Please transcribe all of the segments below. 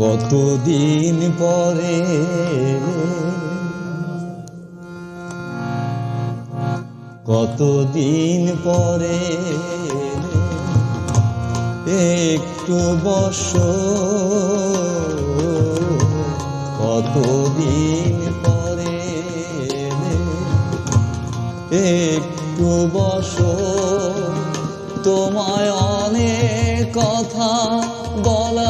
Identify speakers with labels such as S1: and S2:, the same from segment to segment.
S1: কতদিন পরে? কতদিন পরে? একটু বস। কতদিন পরে? একটু বস। তোমায় অনেক কথা ছিল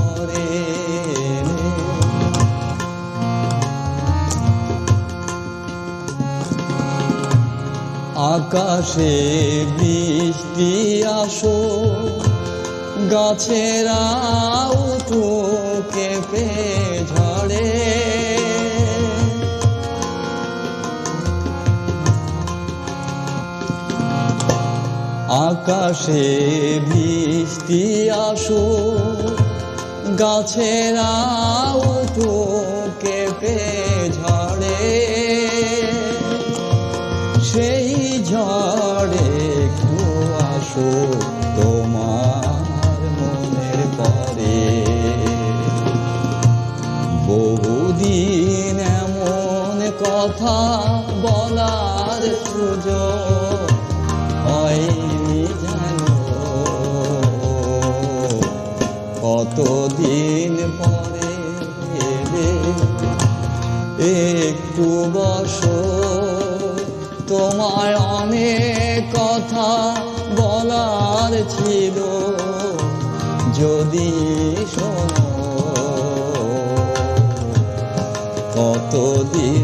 S1: আকাশে বৃষ্টি আসো গাছেরা উঠু কেঁপে ঝড়ে আকাশে বৃষ্টি আসো গাছেরা আসো তোমার মনের পরে। বহুদিন এমন কথা বলার সুযোগ হয়নি জানো। কতদিন পরে একটু বসো, তোমায় অনেক কথা বলার ছিল। যদি শোনো কতদিন